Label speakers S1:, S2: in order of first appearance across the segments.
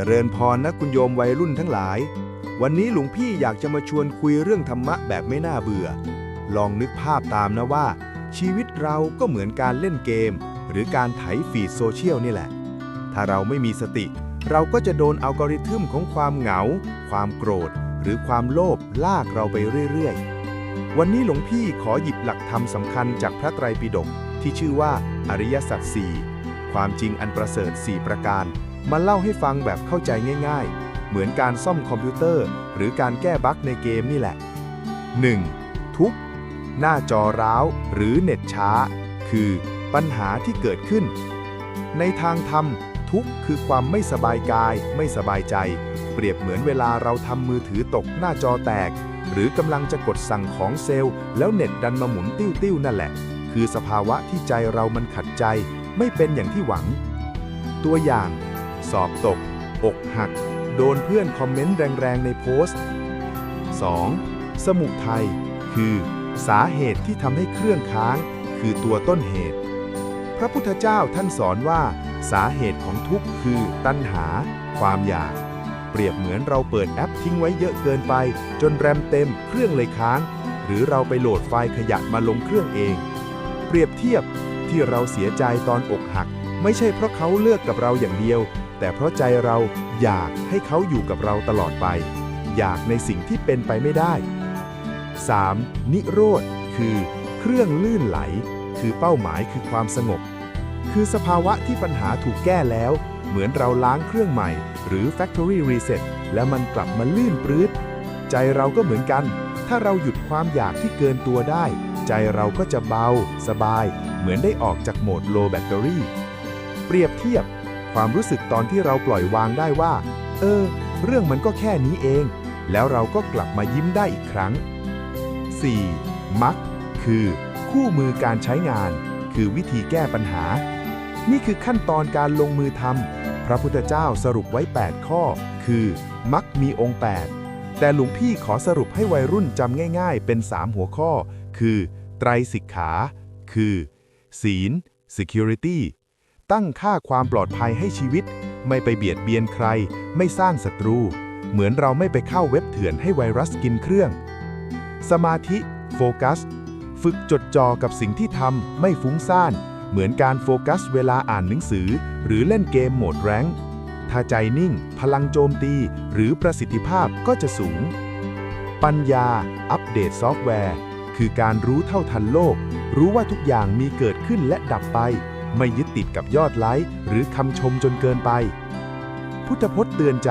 S1: จริญพรนะคุณโยมวัยรุ่นทั้งหลาย วันนี้หลวงพี่อยากจะมาชวนคุยเรื่องธรรมะแบบไม่น่าเบื่อ ลองนึกภาพตามนะว่า ชีวิตเราก็เหมือนการเล่นเกม หรือการไถฟีดโซเชียลนี่แหละ ถ้าเราไม่มีสติ เราก็จะโดนอัลกอริทึมของความเหงา ความโกรธ หรือความโลภลากเราไปเรื่อยๆ วันนี้หลวงพี่ขอหยิบหลักธรรมสำคัญจากพระไตรปิฎกที่ชื่อว่าอริยสัจสี่ความจริงอันประเสริฐ 4 ประการ มาเล่าให้ฟังแบบเข้าใจง่าย ๆ เหมือนการซ่อมคอมพิวเตอร์ หรือการแก้บั๊กในเกมนี่แหละ 1. ทุกหน้าจอร้าวหรือเน็ตช้า คือปัญหาที่เกิดขึ้น ในทางธรรมทุกคือความไม่สบายกาย ไม่สบายใจ เปรียบเหมือนเวลาเราทำมือถือตกหน้าจอแตก หรือกำลังจะกดสั่งของเซลล์ แล้วเน็ตดันมาหมุนติ้วๆนั่นแหละ คือสภาวะที่ใจเรามันขัดใจ ไม่เป็นอย่างที่หวัง ตัวอย่าง สอบตก อกหัก โดนเพื่อนคอมเมนต์แรงๆ ในโพสต์ 2. สมุทัย คือ สาเหตุที่ทำให้เครื่องค้าง คือตัวต้นเหตุ พระพุทธเจ้าท่านสอนว่า สาเหตุของทุกข์คือตัณหา ความอยาก เปรียบเหมือนเราเปิดแอปทิ้งไว้เยอะเกินไป จนแรมเต็มเครื่องเลยค้าง หรือเราไปโหลดไฟล์ขยะมาลงเครื่องเอง เปรียบเทียบที่เราเสียใจตอนอกหัก ไม่ใช่เพราะเขาเลือกกับเราอย่างเดียว แต่เพราะใจเราอยากให้เขาอยู่กับเราตลอดไป อยากในสิ่งที่เป็นไปไม่ได้ 3. นิโรธ คือ เครื่องลื่นไหล คือเป้าหมายคือความสงบ คือสภาวะที่ปัญหาถูกแก้แล้ว เหมือนเราล้างเครื่องใหม่ หรือ Factory Reset แล้วมันกลับมาลื่นปรื้ดใจเราก็เหมือนกัน ถ้าเราหยุดความอยากที่เกินตัวได้ ใจเราก็จะเบา สบาย เหมือนได้ออกจากโหมด low battery เปรียบเทียบ ความรู้สึกตอนที่เราปล่อยวางได้ว่า เออ เรื่องมันก็แค่นี้เอง แล้วเราก็กลับมายิ้มได้อีกครั้ง 4. มักคือ คู่มือการใช้งาน คือวิธีแก้ปัญหา นี่คือขั้นตอนการลงมือทำพระพุทธเจ้าสรุปไว้ 8 ข้อ คือ มักมีองค์ 8 แต่หลวงพี่ขอสรุปให้วัยรุ่นจำง่าย ๆ เป็น 3 หัวข้อ คือ ไตรสิกขา คือ ศีล security ตั้งค่าความปลอดภัยให้ชีวิต ไม่ไปเบียดเบียนใคร ไม่สร้างศัตรู เหมือนเราไม่ไปเข้าเว็บเถื่อนให้ไวรัสกินเครื่อง สมาธิ โฟกัส ฝึกจดจ่อกับสิ่งที่ทำไม่ฟุ้งซ่าน เหมือนการโฟกัสเวลาอ่านหนังสือ หรือเล่นเกมโหมดแรงถ้าใจนิ่ง พลังโจมตี หรือประสิทธิภาพก็จะสูง ปัญญา อัปเดตซอฟต์แวร์ คือการรู้เท่าทันโลก รู้ว่าทุกอย่างมีเกิดขึ้นและดับไป ไม่ยึดติดกับยอดไลค์หรือคำชมจนเกินไป พุทธพจน์เตือนใจ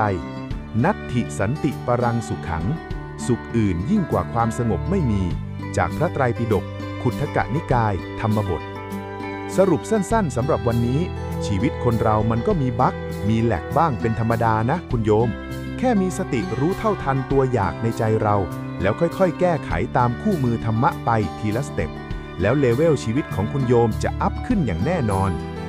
S1: นัตถิสันติปรังสุขขัง สุขอื่นยิ่งกว่าความสงบไม่มี จากพระไตรปิฎกขุททกนิกาย ธรรมบท สรุปสั้นๆสำหรับวันนี้ ชีวิตคนเรามันก็มีบั๊กมีแหลกบ้างเป็นธรรมดานะคุณโยม แค่มีสติรู้เท่าทันตัวอยากในใจเรา แล้วค่อยๆ แก้ไขตามคู่มือธรรมะไปทีละสเต็ป แล้วเลเวลชีวิตของคุณโยมจะอัพขึ้นอย่างแน่นอน